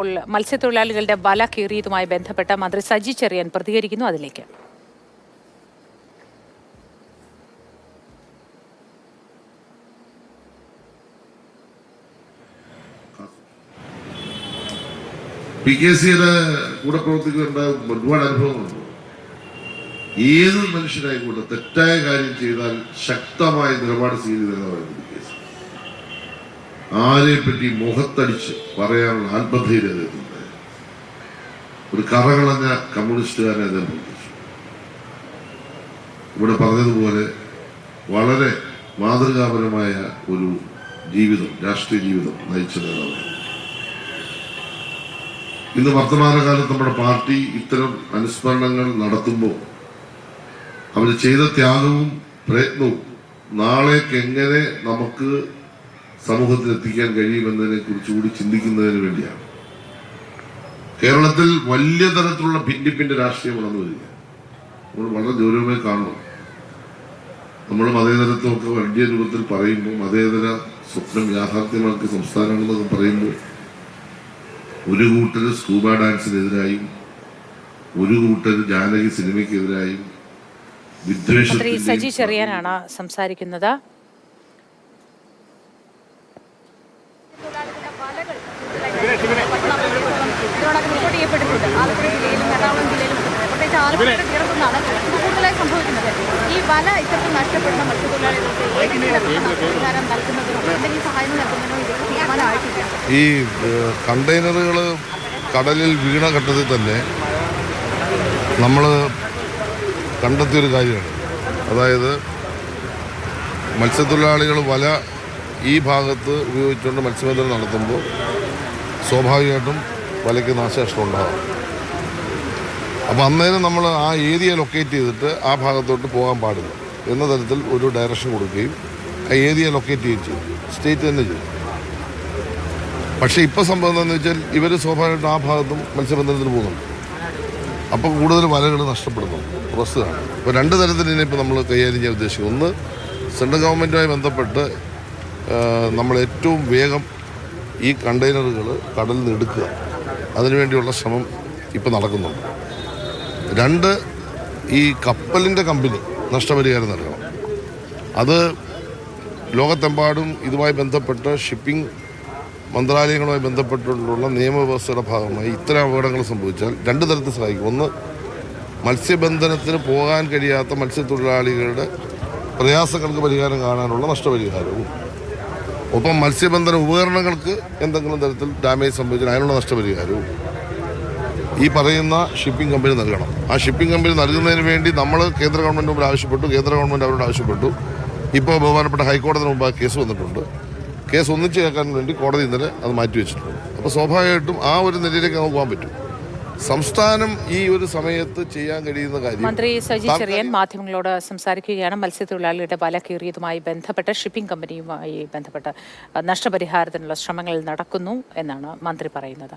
ഇപ്പോൾ മത്സ്യത്തൊഴിലാളികളുടെ വല കീറിയതുമായി ബന്ധപ്പെട്ട മന്ത്രി സജി ചെറിയാൻ പ്രതികരിക്കുന്നു അതിലേക്ക്. പി കെ സിയുടെ കൂടെ പ്രവർത്തിക്കേണ്ട ഒരുപാട് അനുഭവങ്ങളുണ്ട്. ഏത് മനുഷ്യനായിക്കോട്ടെ തെറ്റായ കാര്യം ചെയ്താൽ ശക്തമായ നിലപാട് സ്വീകരിക്കുന്നതാണ് പി കെ സി. ആരെ പറ്റി മുഖത്തടിച്ച് പറയാനുള്ള ആത്മധൈര്യം അദ്ദേഹത്തിനുണ്ടായിരുന്നു ഒരു കറകളഞ്ഞ കമ്മ്യൂണിസ്റ്റുകാരനെ അദ്ദേഹം ഇവിടെ പറഞ്ഞതുപോലെ വളരെ മാതൃകാപരമായ ഒരു ജീവിതം രാഷ്ട്രീയ ജീവിതം നയിച്ച നേതാവാണ് ഇന്ന് വർത്തമാനകാലത്ത് നമ്മുടെ പാർട്ടി ഇത്തരം അനുസ്മരണങ്ങൾ നടത്തുമ്പോൾ അവർ ചെയ്ത ത്യാഗവും പ്രയത്നവും നാളേക്ക് എങ്ങനെ നമുക്ക് സമൂഹത്തിൽ എത്തിക്കാൻ കഴിയുമെന്നതിനെ കുറിച്ച് കൂടി ചിന്തിക്കുന്നതിന് വേണ്ടിയാണ്. കേരളത്തിൽ വലിയ തരത്തിലുള്ള ഭിന്നിപ്പിന്റെ രാഷ്ട്രീയം വളർന്നു വരിക നമ്മൾ വളരെ ഗൗരവമായി കാണണം നമ്മൾ മതേതരത്വമൊക്കെ വലിയ രൂപത്തിൽ പറയുമ്പോൾ മതേതര സ്വപ്നം യാഥാർത്ഥ്യമാക്കി സംസ്ഥാനങ്ങളെന്നൊക്കെ പറയുമ്പോൾ ഒരു കൂട്ടർ സ്കൂബ ഡാൻസിനെതിരായും ഒരു കൂട്ടർ ജാനകി സിനിമയ്ക്കെതിരായും വിദ്വേഷ സജി ചെറിയാനാണ് സംസാരിക്കുന്നത്. ആലപ്പുഴ ജില്ലയിലും എറണാകുളം ജില്ലയിലും പ്രത്യേകിച്ച് ആലപ്പുഴയുടെ തീരത്തുനിന്നാണ് ഇത് കൂടുതലായി സംഭവിക്കുന്നത്. ഈ വല ഇത്തരത്തിൽ നഷ്ടപ്പെടുന്ന മത്സ്യത്തൊഴിലാളികൾക്ക് ഏതെങ്കിലും പരിഹാരം നൽകുന്നതിനോ എന്തെങ്കിലും സഹായം നൽകുന്നതിനോ ഇതൊക്കെ തീരുമാനമായിട്ടില്ല. ഈ കണ്ടെയ്നറുകൾ കടലിൽ വീണ ഘട്ടത്തിൽ തന്നെ നമ്മൾ കണ്ടെത്തിയൊരു കാര്യമാണ്. അതായത് മത്സ്യത്തൊഴിലാളികൾ വല ഈ ഭാഗത്ത് ഉപയോഗിച്ചുകൊണ്ട് മത്സ്യബന്ധനം നടത്തുമ്പോൾ സ്വാഭാവികമായിട്ടും വലയ്ക്ക് നാശനഷ്ടം ഉണ്ടാകും അപ്പോൾ അന്നേരം നമ്മൾ ആ ഏരിയ ലൊക്കേറ്റ് ചെയ്തിട്ട് ആ ഭാഗത്തോട്ട് പോകാൻ പാടില്ല. എന്ന തരത്തിൽ ഒരു ഡയറക്ഷൻ കൊടുക്കുകയും ആ ഏരിയ ലൊക്കേറ്റ് ചെയ്യുകയും ചെയ്യും. സ്റ്റേറ്റ് തന്നെ ചെയ്യും. പക്ഷേ ഇപ്പോൾ സംഭവം എന്താണെന്ന് വെച്ചാൽ ഇവർ സ്വാഭാവികമായിട്ടും ആ ഭാഗത്തും മത്സ്യബന്ധനത്തിന് പോകുന്നുണ്ട്. അപ്പോൾ കൂടുതൽ വലകൾ നഷ്ടപ്പെടുന്നു. പ്രസ്തുതാണ് ഇപ്പോൾ രണ്ട് തരത്തിൽ ഇനിയിപ്പോൾ നമ്മൾ കൈകാര്യം ചെയ്യാൻ ഉദ്ദേശിക്കുന്നത് ഒന്ന് സെൻട്രൽ ഗവൺമെന്റുമായി ബന്ധപ്പെട്ട് നമ്മൾ ഏറ്റവും വേഗം ഈ കണ്ടെയ്നറുകൾ കടലിൽ നിന്ന് എടുക്കുക. അതിനുവേണ്ടിയുള്ള ശ്രമം ഇപ്പോൾ നടക്കുന്നുണ്ട്. രണ്ട് ഈ കപ്പലിന്റെ കമ്പനി നഷ്ടപരിഹാരം നൽകണം അത് ലോകത്തെമ്പാടും ഇതുമായി ബന്ധപ്പെട്ട് ഷിപ്പിംഗ് മന്ത്രാലയങ്ങളുമായി ബന്ധപ്പെട്ടുള്ള നിയമവ്യവസ്ഥയുടെ ഭാഗമായി ഇത്തരം അപകടങ്ങൾ സംഭവിച്ചാൽ രണ്ട് തരത്തിൽ സഹായിക്കും. ഒന്ന് മത്സ്യബന്ധനത്തിന് പോകാൻ കഴിയാത്ത മത്സ്യത്തൊഴിലാളികളുടെ പ്രയാസങ്ങൾക്ക് പരിഹാരം കാണാനുള്ള നഷ്ടപരിഹാരവും. ഒപ്പം മത്സ്യബന്ധന ഉപകരണങ്ങൾക്ക് എന്തെങ്കിലും തരത്തിൽ ഡാമേജ് സംഭവിച്ചാൽ അതിനുള്ള നഷ്ടപരിഹാരവും. ഈ പറയുന്ന ഷിപ്പിംഗ് കമ്പനി നൽകണം. ആ ഷിപ്പിംഗ് കമ്പനി നൽകുന്നതിന് വേണ്ടി നമ്മൾ കേന്ദ്ര ഗവൺമെന്റ് മുമ്പിൽ ആവശ്യപ്പെട്ടു കേന്ദ്ര ഗവൺമെന്റ് അവരോട് ആവശ്യപ്പെട്ടു. ഇപ്പോൾ ബഹുമാനപ്പെട്ട ഹൈക്കോടതിന് മുമ്പ് ആ കേസ് വന്നിട്ടുണ്ട്. കേസ് ഒന്നിച്ച് കേൾക്കാൻ വേണ്ടി കോടതി ഇന്നലെ അത് മാറ്റിവെച്ചിട്ടുണ്ട് അപ്പോൾ സ്വാഭാവികമായിട്ടും ആ ഒരു നിലയിലേക്ക് നമുക്ക് പോകാൻ പറ്റും. സംസ്ഥാനം ഈ ഒരു സമയത്ത് ചെയ്യാൻ കഴിയുന്ന കാര്യം മന്ത്രി സജി ചെറിയൻ മാധ്യമങ്ങളോട് സംസാരിക്കുകയാണ്. മത്സ്യത്തൊഴിലാളികളുടെ വല കീറിയതുമായി ബന്ധപ്പെട്ട് ഷിപ്പിംഗ് കമ്പനിയുമായി ബന്ധപ്പെട്ട് നഷ്ടപരിഹാരത്തിനുള്ള ശ്രമങ്ങൾ നടക്കുന്നു എന്നാണ് മന്ത്രി പറയുന്നത്.